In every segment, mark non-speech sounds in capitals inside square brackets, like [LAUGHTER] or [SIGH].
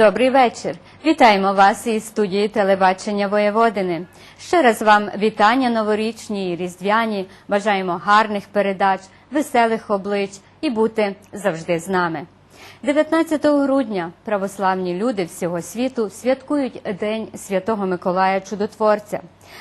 Добрий вечір. Вітаємо вас із студії телебачення Воєводини. Ще раз вам вітання новорічні і різдвяні. Бажаємо гарних передач, веселих облич і бути завжди з нами. 19 грудня православні люди всього світу святкують День Святого Миколая Чудотворця.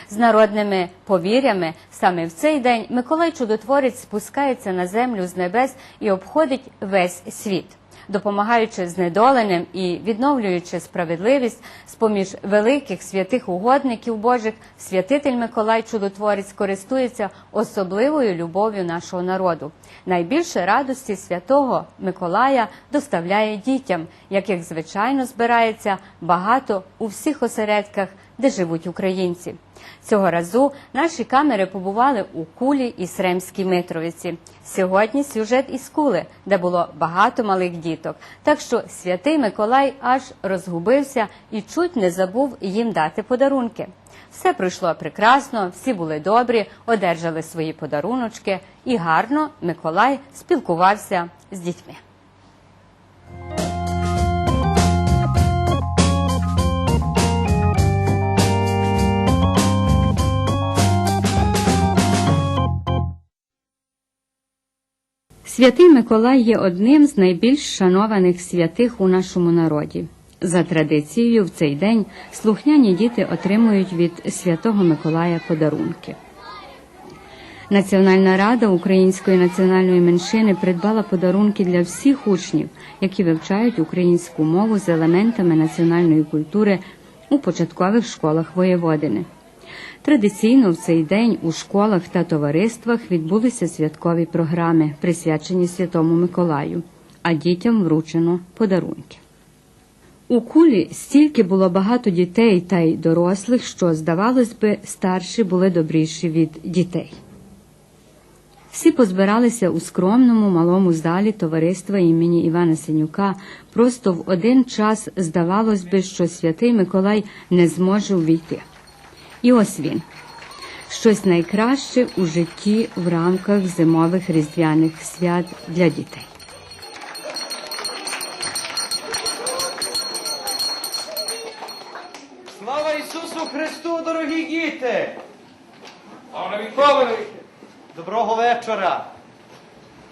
З народними повір'ями саме в цей день Миколай Чудотворець спускається на землю з небес і обходить весь світ допомагаючи знедоленим і відновлюючи справедливість з поміж великих святих угодників Божих, святитель Миколай Чудотворець користується особливою любов'ю нашого народу. Найбільше радості святого Миколая доставляє дітям, яких звичайно збирається багато у всіх осередках, де живуть українці. Цього разу наші камери побували у Кулі і Сремській Митровиці. Сьогодні сюжет із Кули, де було багато малих діток. Так що святий Миколай аж розгубився і чуть не забув їм дати подарунки. Все пройшло прекрасно, всі були добрі, одержали свої подаруночки, і гарно Миколай спілкувався з дітьми. Святий Миколай є одним з найбільш шанованих святих у нашому народі. За традицією, в цей день слухняні діти отримують від Святого Миколая подарунки. Національна рада української національної меншини придбала подарунки для всіх учнів, які вивчають українську мову з елементами національної культури у початкових школах Воєводини. Традиційно в цей день у школах та товариствах відбулися святкові програми, присвячені Святому Миколаю, а дітям вручено подарунки. У кулі стільки було багато дітей та й дорослих, що, здавалось би, старші були добріші від дітей. Всі позбиралися у скромному малому залі товариства імені Івана Синюка. Просто в один час здавалось би, що святий Миколай не зможе увійти. І ось він. Щось найкраще у житті в рамках зимових різдвяних свят для дітей. Слава Ісусу Христу, дорогі діти! Слава Доброго вечора!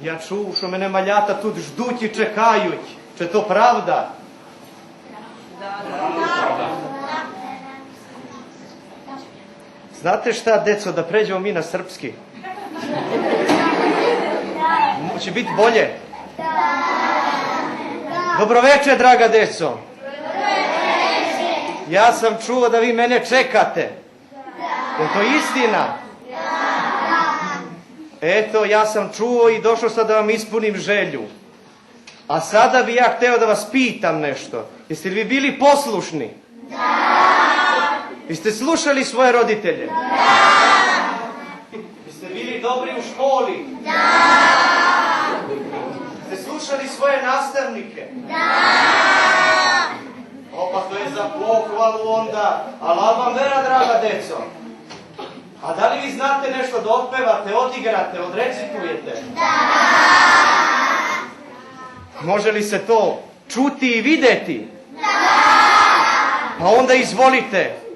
Я чув, що мене малята тут ждуть і чекають. Чи то правда? Znate šta, deco, da pređemo mi na srpski? Će biti bolje? Dobro večer, draga deco. Ja sam čuo da vi mene čekate. Je to istina? Eto, ja sam čuo i došao sad da vam ispunim želju. A sada bi ja hteo da vas pitam nešto. Jeste li vi bili poslušni? Jeste slušali svoje roditelje? Da! Jeste bili dobri u školi? Da! Jeste slušali svoje nastavnike? Da! O, pa to je za pohvalu onda. Allah vam vera, draga deco. A da li vi znate nešto da otpevate, odigrate, odrecitujete? Da! Može li se to čuti i videti? Da! Pa onda izvolite.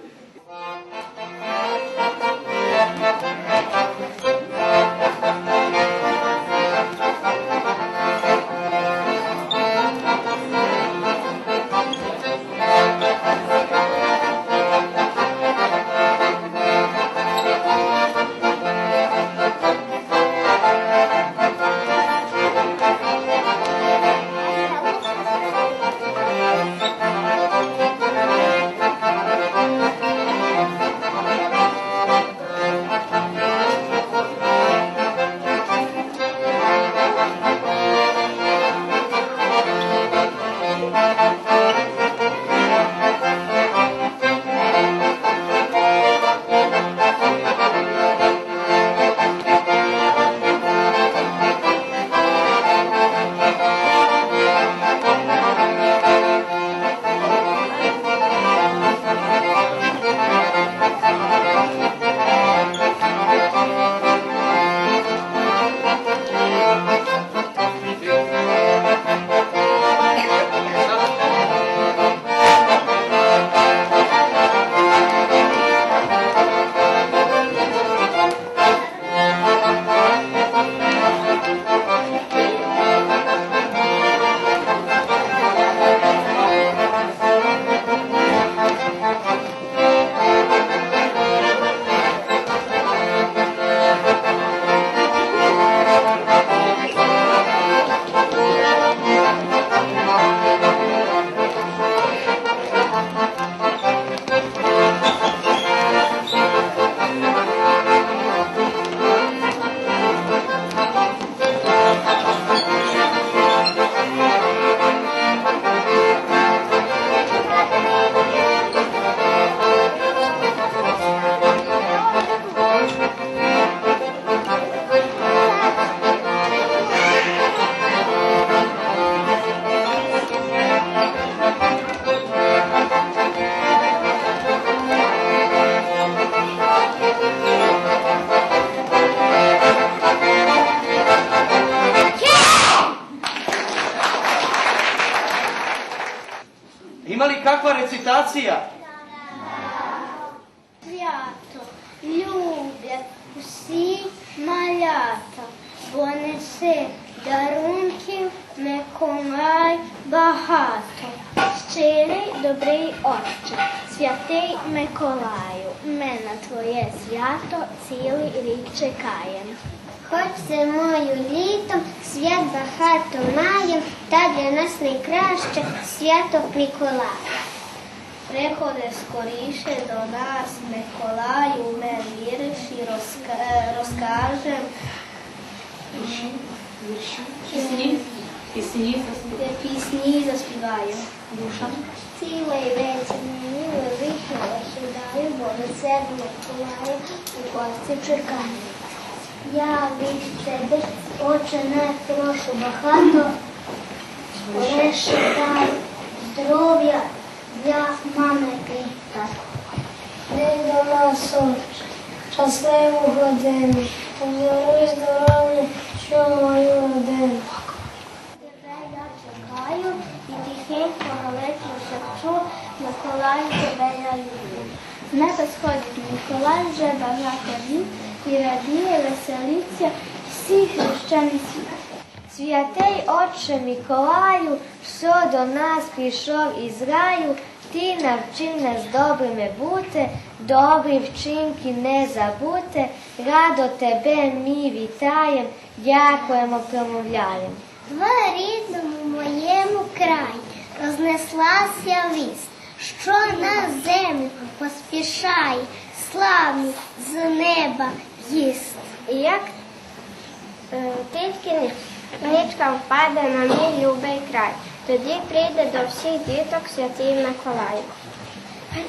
Багато маєм, та для нас найкраще свято Миколая. Приходи скоріше до нас, Миколаю, ми віриш і розка- розкажем. Пісні, пісні, Пісні заспіваю. Цілий вечір мені велике ожидаю, бо лице Миколаю у гості чекаю. Я від тебе, отче, не прошу багато, лише дай здоров'я для мами і тата. День до нас, отче, щасливу годину, позори здоров'я, що мою родину. Тебе я чекаю і тихенько галечу шепчу, Миколай тебе я люблю. З неба сходить Миколай вже багато днів і радіє, веселиться всі хрещені світ. Святий Отче Миколаю, що до нас пішов із раю, ти навчив нас добрими бути, добрі вчинки не забути, радо тебе ми вітаєм, дякуємо, промовляємо. В рідному моєму краї рознеслася вість, що на землю поспішає, славні з неба їсть. Як Е, Тільки ничка впаде на мій любий край. Тоді прийде до всіх діток святий Миколай.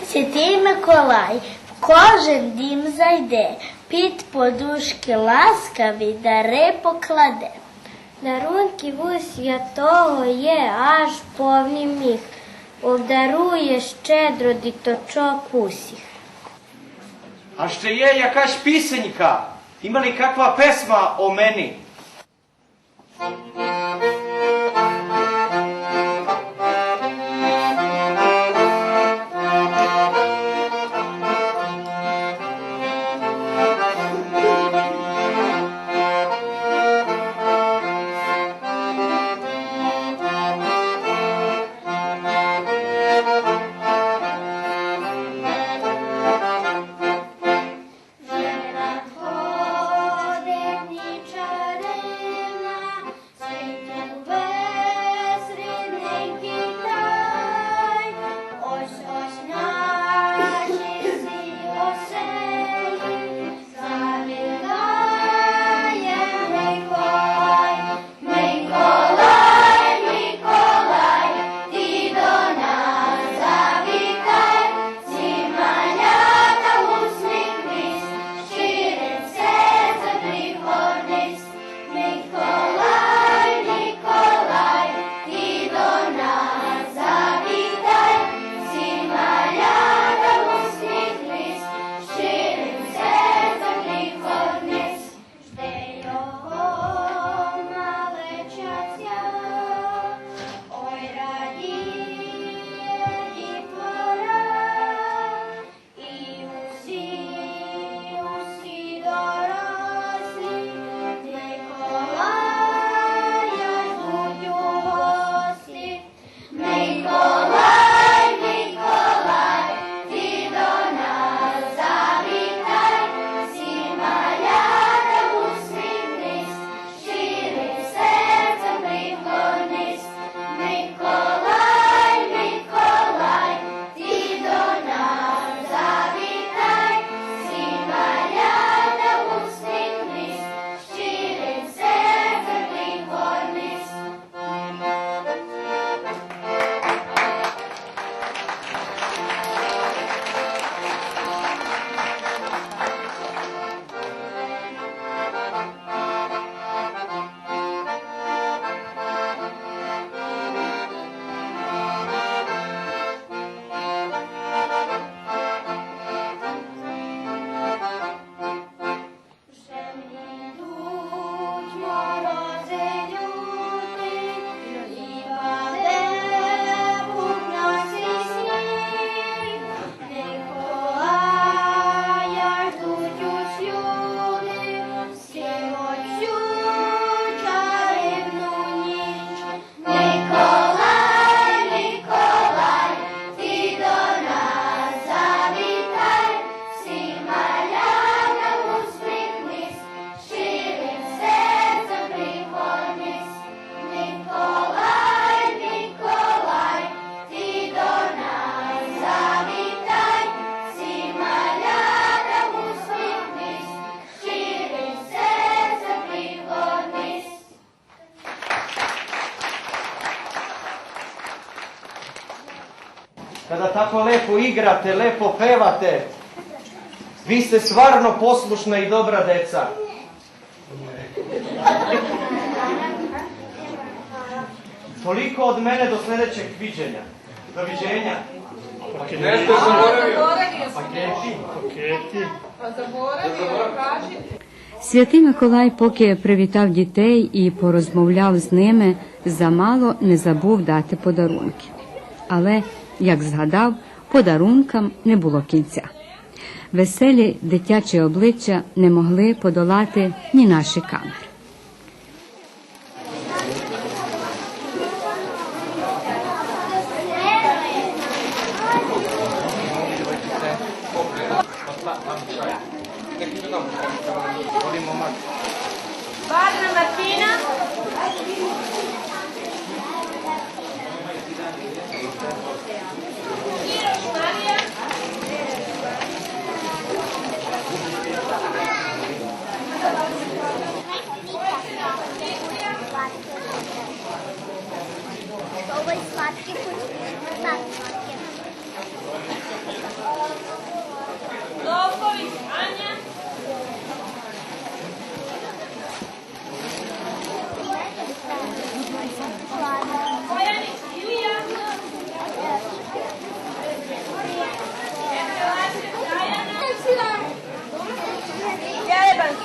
Святий Миколай в кожен дім зайде, під подушки ласкаві дари покладе. Дарунків у святого є аж повний міг, обдарує щедро діточок усіх. А ще є якась пісенька. Ima li kakva pesma o meni? Надходить чарина, Kada tako lepo igrate, lepo pevate. Vi ste stvarno poslušna i dobra deca. Toliko od mene do sljedećeg viđenja. Doviđenja. Nešto zaboravio. Святий Миколай, поки привітав дітей і порозмовляв з ними, замало не забув дати подарунки. Але, як згадав, подарункам не було кінця. Веселі дитячі обличчя не могли подолати ні наші камери.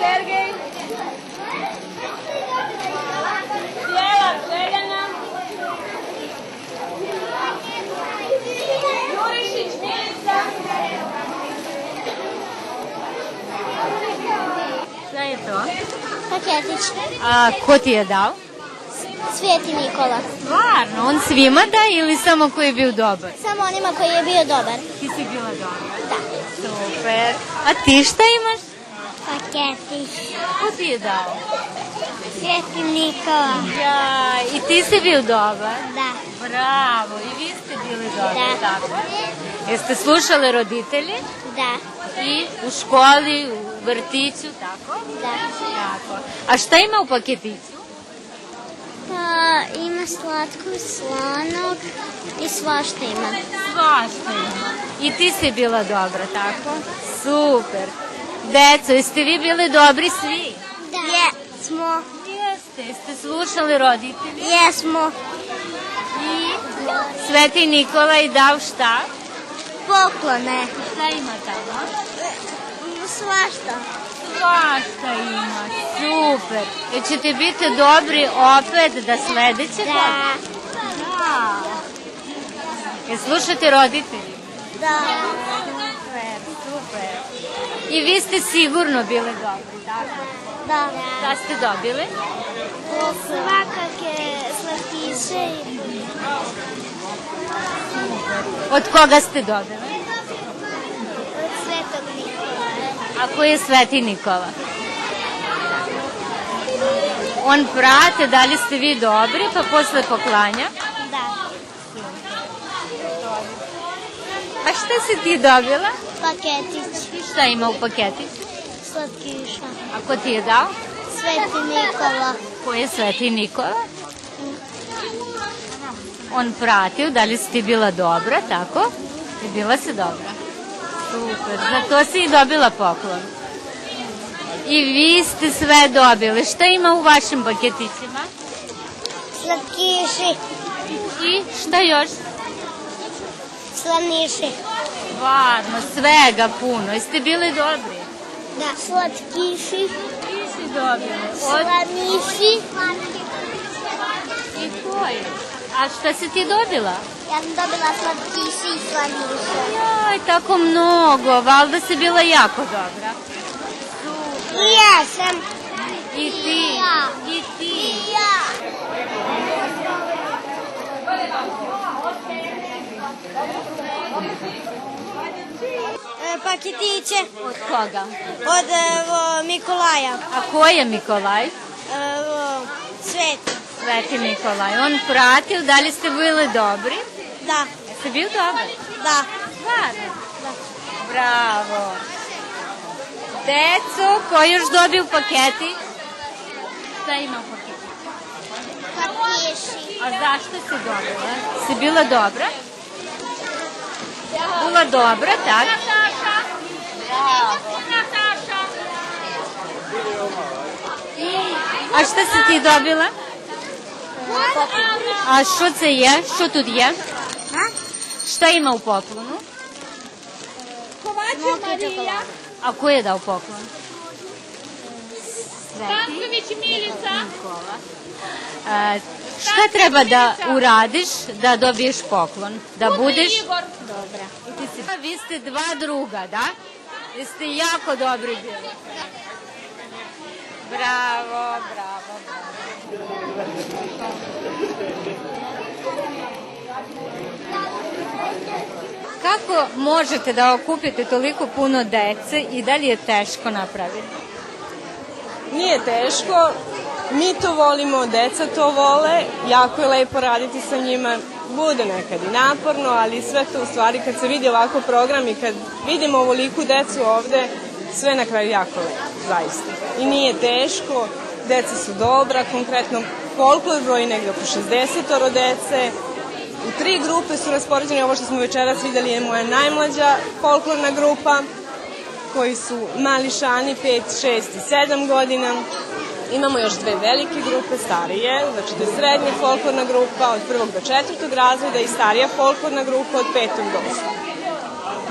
Sergej. Jela Željana. Jurišić Milica. Що є то? Пакетич. А ко ти je dao? Sveti Nikola. Stvarno, on svima daje ili samo koji je bio dobar? Samo onima koji je bio dobar. Ti si bila dobra. Da. Super. A ti šta imaš? Ko ti je dao? Sveti Nikola. Ja, i ti si bio dobar? Da. Bravo, i vi ste bili dobri, Da. tako. Jeste slušali roditelji Da. i u školi, u vrtiću, tako? Da. Tako. A šta ima u paketiću? Pa ima slatku slanog i svašta ima. Svašta I. Deco, jeste vi bili dobri svi? Da. Jesmo. Jeste, jeste slušali roditelji? Jesmo. I Sveti Nikolaj dao šta? Poklone. Šta ima tamo? Svašta. Svašta ima, super. E ćete biti dobri opet da sledeće Da. godine? Da. E slušate roditelji? Da. Super, super. I vi ste sigurno bili dobri, tako? Da. Šta ste dobili? Svakake slatkiše i Od koga ste dobili? od Svetog Nikolaja. A ko je Sveti Nikola? On prate da li ste vi dobri, pa posle poklanja. Da. A šta si ti dobila? Paketić. Šta ima u paketiću? Slatkiša. A ko ti je dao? Sveti Nikola. Ko je Sveti Nikola? On pratio da li si ti bila dobra, tako? I bila si dobra. Super, za to si i dobila poklon. I vi ste sve dobili. Šta ima u vašim paketićima? Slatkiši. I šta još? Slaniši. Stvarno, svega puno. Jeste bili dobri? Da. Slatkiši. Vi si dobili. Od... Slaniši. I koji? A šta si ti dobila? Ja sam dobila slatkiši i slaniše. Joj, tako mnogo. Valjda si bila jako dobra. I ja sam. I ti. Ja. I Paketiće Od koga? od evo, Mikolaja. A ko je Mikolaj? Evo, Svet. Sveti Mikolaj. On pratio da li ste bili dobri? Da, Jeste bili dobri? da. Stvarno? Bravo. Deco, ko je još dobio paketi? Šta ima u paketi? Slatkiši. A zašto si dobila? Si bila dobra? була добра, так? А що це ти добила? А що це є? Що тут є? Що има у поклону? Ковачів Марія. А ко je dao poklon? Станкович Міліца. E, šta treba da uradiš da dobiješ poklon? Da budeš... Dobra. Vi ste dva druga, da? Vi ste jako dobri bili. Bravo, bravo, bravo. Kako možete da okupite toliko puno dece i da li je teško napraviti? Nije teško, mi to volimo, deca to vole, jako je lepo raditi sa njima, bude nekad i naporno, ali sve to u stvari kad se vidi ovako program i kad vidimo ovoliku decu ovde, sve na kraju jako lepo, zaista. I nije teško, deca su dobra, konkretno folklor broji negde oko 60 dece, u tri grupe su raspoređene, ovo što smo večeras videli je moja najmlađa folklorna grupa, koji su mali šani 5, 6 i 7 godina. Imamo još dve velike grupe, starije, znači to je srednja folklorna grupa od prvog do četvrtog razreda i starija folklorna grupa od petog do osmog.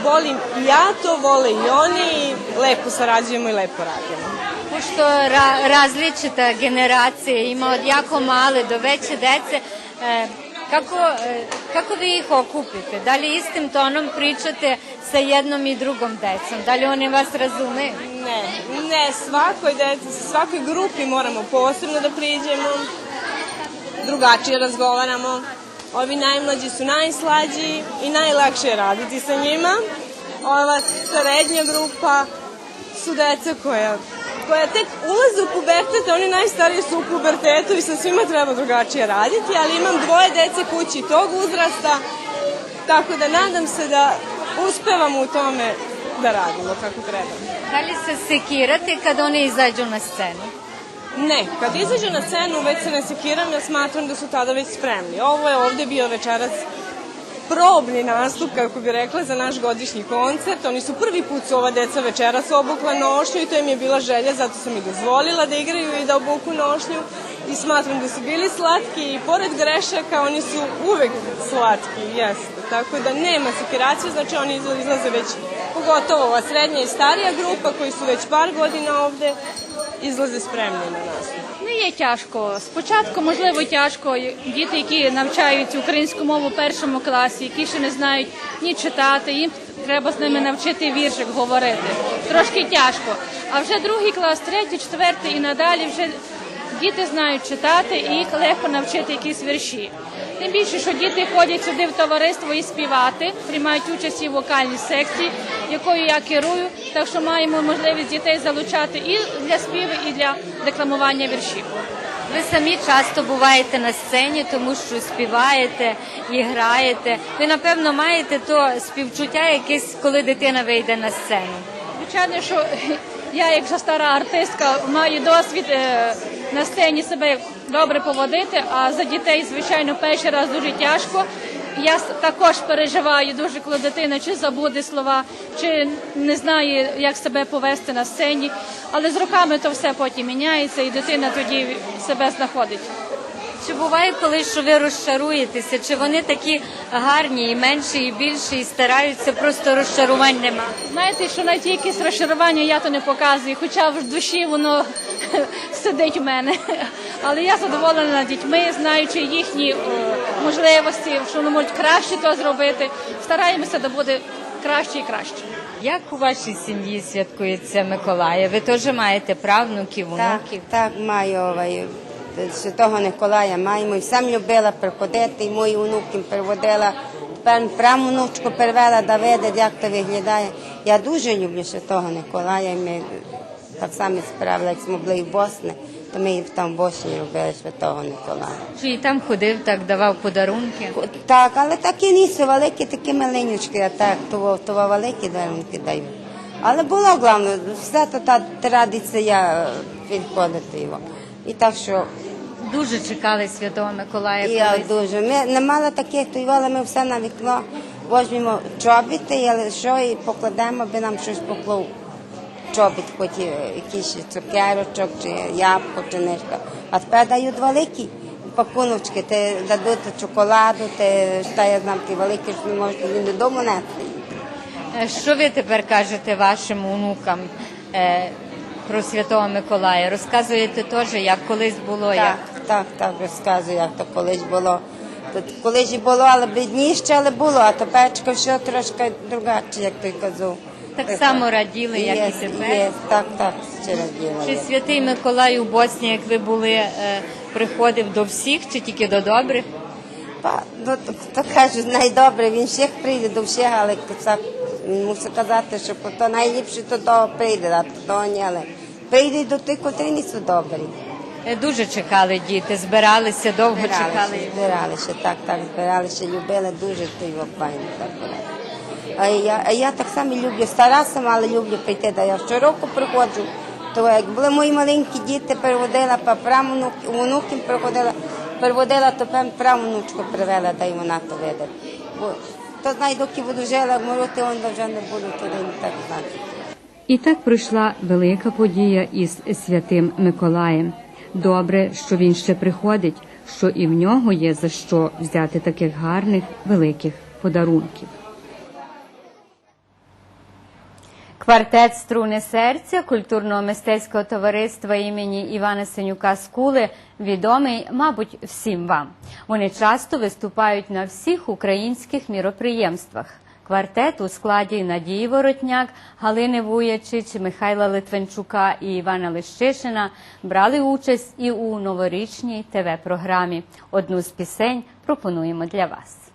Volim i ja to, vole i oni lepo sarađujemo i lepo radimo. Pošto ra različita generacija ima od jako male do veće dece, e, kako, e, kako vi ih okupite? Da li istim tonom pričate sa jednom i drugom decom? Da li oni vas razumeju? Ne, ne, svakoj deci, svakoj grupi moramo posebno da priđemo, drugačije razgovaramo. Ovi najmlađi su najslađi i najlakše je raditi sa njima. Ova srednja grupa su deca koja, koja tek ulaze u pubertet, oni najstariji su u pubertetu i sa svima treba drugačije raditi, ali imam dvoje dece kući tog uzrasta, tako da nadam se da uspevamo u tome da radimo kako treba. Da li se sekirate kad oni izađu na scenu? Ne, kad izađu na scenu već se ne sekiram, ja smatram da su tada već spremni. Ovo je ovde bio večeras probni nastup, kako bi rekla, za naš godišnji koncert. Oni su prvi put su ova deca večeras obukla nošnju i to im je bila želja, zato sam i dozvolila da igraju i da obuku nošnju. I smatram da su bili slatki i pored grešaka oni su uvek slatki, jeste. Tako da nema sekiracije, znači oni izlaze već, pogotovo ova srednja i starija grupa koji su već par godina ovde, izlaze spremni na nastup. Не є тяжко. Спочатку, можливо, тяжко діти, які навчають українську мову в першому класі, які ще не знають ні читати, їм треба з ними навчити віршик говорити. Трошки тяжко. А вже другий клас, третій, четвертий і надалі вже діти знають читати і їх легко навчити якісь вірші. Тим більше, що діти ходять сюди в товариство і співати, приймають участь і в вокальній секції, якою я керую. Так що маємо можливість дітей залучати і для співу, і для декламування віршів. Ви самі часто буваєте на сцені, тому що співаєте і граєте. Ви, напевно, маєте то співчуття якесь, коли дитина вийде на сцену. Звичайно, що я, як вже стара артистка, маю досвід е, на сцені себе добре поводити, а за дітей, звичайно, перший раз дуже тяжко. Я також переживаю дуже, коли дитина чи забуде слова, чи не знає, як себе повести на сцені. Але з роками то все потім міняється, і дитина тоді себе знаходить. Чи буває коли, що ви розчаруєтеся? Чи вони такі гарні, і менші, і більші, і стараються, просто розчарувань нема? Знаєте, що навіть якісь розчарування я то не показую, хоча в душі воно [LAUGHS] сидить в мене. Але я задоволена дітьми, знаючи їхні е, можливості, що вони можуть краще то зробити. Стараємося, да буде краще і краще. Як у вашій сім'ї святкується Миколая? Ви теж маєте правнуків, Так, онуків? так, маю ovaj, Святого Николая маємо. І сам любила приходити, і мої онуки приводила. Тепер правнучку перевела да видить, як то виглядає. Я дуже люблю Святого Николая. і Ми так само справили, як ми були в Босні, то ми там в Босні робили Святого Николая. Чи і там ходив, так давав подарунки? Так, але такі ніси великі, такі маленючкі, а так, то, то великі дарунки дають. Але було головне, все то та традиція відходити його. І так що Дуже чекали Святого Миколая. я колись. дуже. Ми не мали таких, то й вели ми все на вікно, Возьмемо чобіти, але що і покладемо, аби нам щось поклав чобіт, хоч е, якийсь цукерочок, чи ябко, чи нишка. А тепер дають великі пакуночки, те дадуть чоколаду, те, та я знам, ті великі, що не можете ні додому нести. Е, Що ви тепер кажете вашим онукам е, про Святого Миколая? Розказуєте теж, як колись було, як Так, так, розказую, як то колись було. Тут колись і було, але бідніше, але було, а тепер все трошки другаче, як той казав. Так само раділи, як і Є, тепер? Є, так, так, ще раділа. Чи святий Миколай у Босні, як ви були, е, приходив до всіх чи тільки до добрих? Па- ну, то, то кажуть, найдобре, він всіх прийде до всіх, але він мусить казати, що то найліпше до того прийде, а того ні, але прийде до тих, котрі не добрі. Е, Дуже чекали діти, збиралися, довго чекали. Збиралися, збиралися, так, так, збиралися, любили дуже той файно. Так, було. а, я, а я так само люблю, стара сама, але люблю прийти, да я щороку приходжу. То як були мої маленькі діти, переводила, правнук, внуків приходила, переводила, то правнучку привела, да й вона то видить. Бо то знає, доки буду жила, мороти, он вже не буду, то не так знати. І так пройшла велика подія із святим Миколаєм. Добре, що він ще приходить, що і в нього є за що взяти таких гарних великих подарунків. Квартет Струни серця культурно-мистецького товариства імені Івана Синюка Скули відомий, мабуть, всім вам. Вони часто виступають на всіх українських міроприємствах. Квартет у складі Надії Воротняк, Галини Вуячич, Михайла Литвенчука і Івана Лищишина брали участь і у новорічній ТВ-програмі. Одну з пісень пропонуємо для вас.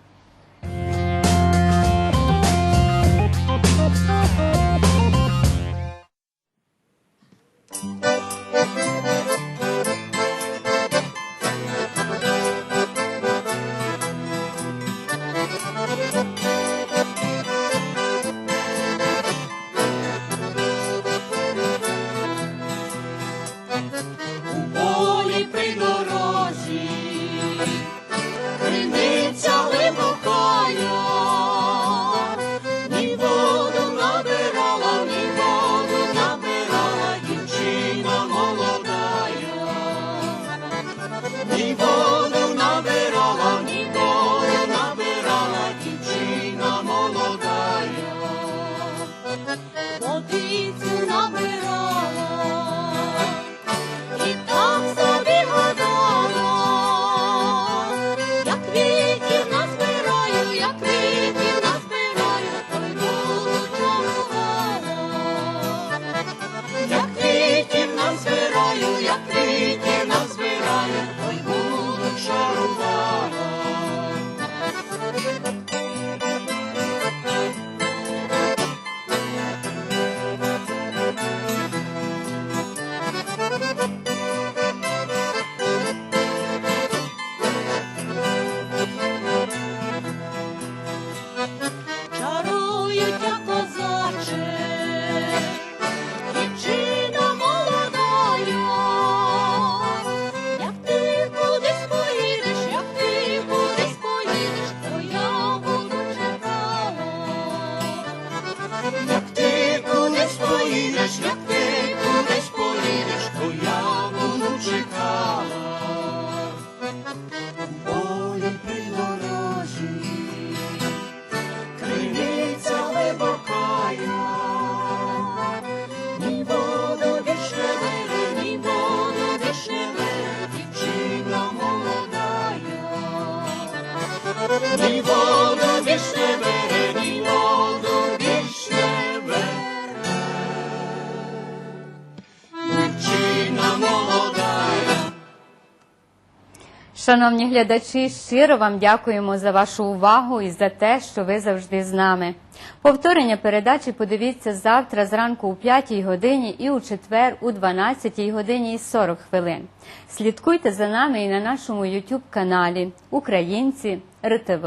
Шановні глядачі, щиро вам дякуємо за вашу увагу і за те, що ви завжди з нами. Повторення передачі подивіться завтра зранку у 5 годині і у четвер у 12 годині і 40 хвилин. Слідкуйте за нами і на нашому YouTube каналі Українці РТВ.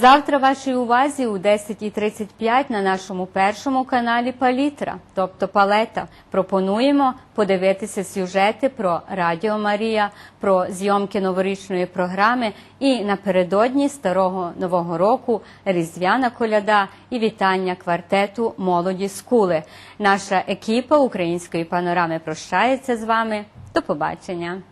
Завтра вашій увазі у 10.35 на нашому першому каналі Палітра, тобто Палета. Пропонуємо подивитися сюжети про Радіо Марія, про зйомки новорічної програми і напередодні старого нового року Різдвяна коляда і вітання квартету молоді скули. Наша екіпа української панорами прощається з вами. До побачення.